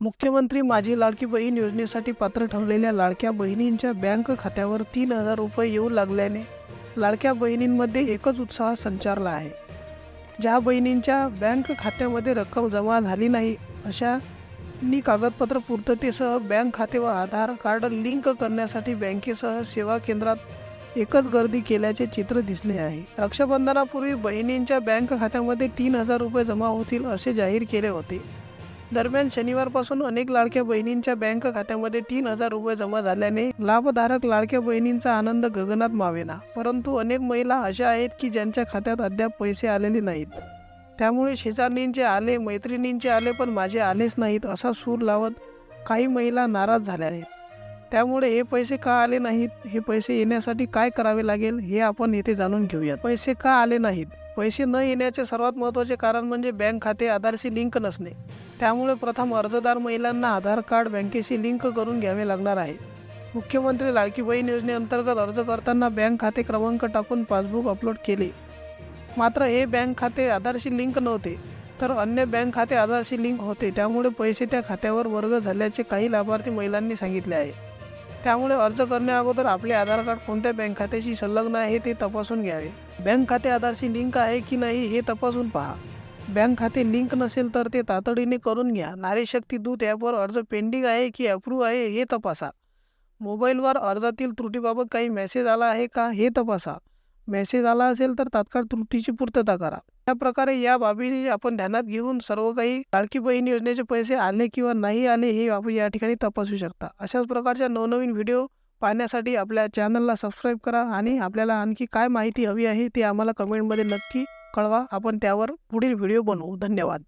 मुख्यमंत्री माझी लाडकी बहीण योजनेसाठी पात्र ठरलेल्या लाडक्या बहिणींच्या बँक खात्यावर तीन हजार रुपये येऊ लागल्याने लाडक्या बहिणींमध्ये एकच उत्साह संचारला आहे. ज्या बहिणींच्या बँक खात्यामध्ये रक्कम जमा झाली नाही अशा नी कागदपत्र पूर्ततेसह बँक खाते व आधार कार्ड लिंक करण्यासाठी बँकेसह सेवा केंद्रात एकच गर्दी केल्याचे चित्र दिसले आहे. रक्षाबंधनापूर्वी बहिणींच्या बँक खात्यामध्ये तीन हजार रुपये जमा होतील असे जाहीर केले होते. दरम्यान शनिवारपासून अनेक लाडक्या बहिणींच्या बँक खात्यामध्ये तीन हजार रुपये जमा झाल्याने लाभधारक लाडक्या बहिणींचा आनंद गगनात मावेना. परंतु अनेक महिला अशा आहेत की ज्यांच्या खात्यात अद्याप पैसे आलेले नाहीत. त्यामुळे शेजारणींचे आले मैत्रिणींचे आले पण माझे आलेच नाहीत असा सूर लावत काही महिला नाराज झाल्या आहेत. त्यामुळे हे पैसे का आले नाहीत? हे पैसे येण्यासाठी काय करावे लागेल? हे आपण येथे जाणून घेऊयात. पैसे का आले नाहीत? पैसे न येण्याचे सर्वात महत्त्वाचे कारण म्हणजे बँक खाते आधारशी लिंक नसणे. त्यामुळे प्रथम अर्जदार महिलांना आधार कार्ड बँकेशी लिंक करून घ्यावे लागणार आहे. मुख्यमंत्री लाडकी बहीण योजनेअंतर्गत अर्ज करताना बँक खाते क्रमांक टाकून पासबुक अपलोड केले. मात्र हे बँक खाते आधारशी लिंक नव्हते तर अन्य बँक खाते आधारशी लिंक होते त्यामुळे पैसे त्या खात्यावर वर्ग झाल्याचे काही लाभार्थी महिलांनी सांगितले आहे. त्यामुळे अर्ज करण्याअगोदर आपले आधार कार्ड कोणत्या बँक खात्याशी संलग्न आहे ते तपासून घ्यावे. बँक खाते आधारशी लिंक आहे की नाही हे तपासून पहा. बँक खाते लिंक नसेल तर ते तातडीने करून घ्या. नारीशक्ती दूत ॲपवर अर्ज पेंडिंग आहे की अप्रूव्ह आहे हे तपासा. मोबाईलवर अर्जातील त्रुटीबाबत काही मेसेज आला आहे का हे तपासा. मेसेज आला असेल तर तात्काळ त्रुटीची पूर्तता करा. या प्रकारे या बाबी आपण ध्यानात घेऊन सर्व काही लाडकी बहीण योजनेचे पैसे आले किंवा नाही आले हे आपण या ठिकाणी तपासू शकता. अशाच प्रकारच्या नवनवीन व्हिडिओ पाहण्यासाठी आपल्या चॅनलला सबस्क्राईब करा आणि आपल्याला आणखी काय माहिती हवी आहे ते आम्हाला कमेंटमध्ये नक्की कळवा. आपण त्यावर पुढील व्हिडिओ बनवू. धन्यवाद.